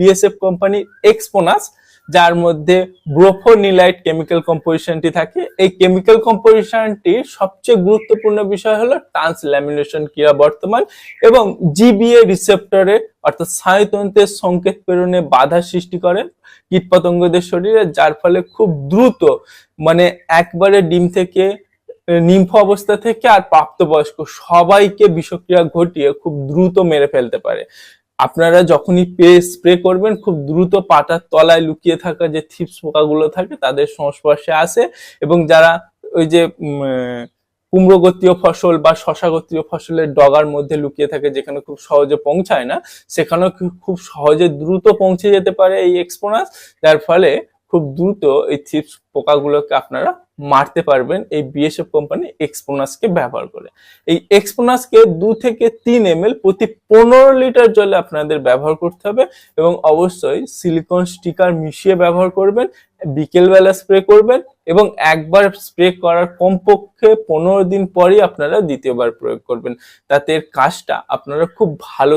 BSF কোম্পানির এক্সপোনাস যার মধ্যে ব্রোফোনিলাইট কেমিক্যাল কম্পোজিশনটি থাকে। এই কেমিক্যাল কম্পোজিশনটির সবচেয়ে গুরুত্বপূর্ণ বিষয় হলো ট্রান্সল্যামিনেশন ক্রিয়া বর্তমান এবং জিবিএ রিসেপ্টরে অর্থাৎ স্নায়ুতন্ত্রের সংকেত প্রেরণে বাধা সৃষ্টি করে কীটপতঙ্গদের শরীরে, যার ফলে খুব দ্রুত মানে একবারে ডিম থেকে, নিম্ফ অবস্থা থেকে আর প্রাপ্তবয়স্ক সবাইকে বিষক্রিয়া ঘটিয়ে খুব দ্রুত মেরে ফেলতে পারে। আপনারা যখনই পে স্প্রে করবেন, খুব দ্রুত পাতার তলায় লুকিয়ে থাকা যে থিপস পোকাগুলো থাকে, তাদের সংস্পর্শে আসে এবং যারা ওই যে কুমড়োগতীয় ফসল বা শশা গোত্রীয় ফসলের ডগার মধ্যে লুকিয়ে থাকে, যেখানে খুব সহজে পৌঁছায় না, সেখানেও খুব সহজে দ্রুত পৌঁছে যেতে পারে এই এক্সপোনাস, যার ফলে খুব দ্রুত এই চিপস পোকাগুলোকে আপনারা মারতে পারবেন এই বিএসএফ কোম্পানি এক্সপোনাসকে ব্যবহার করে। এই এক্সপোনাসকে দু থেকে তিন এম প্রতি পনেরো লিটার জলে আপনাদের ব্যবহার করতে হবে এবং অবশ্যই সিলিকন স্টিকার মিশিয়ে ব্যবহার করবেন, বিকেলবেলা স্প্রে করবেন এবং একবার স্প্রে করার কমপক্ষে পনেরো দিন পরই আপনারা দ্বিতীয়বার প্রয়োগ করবেন। তাতে এর কাজটা আপনারা খুব ভালো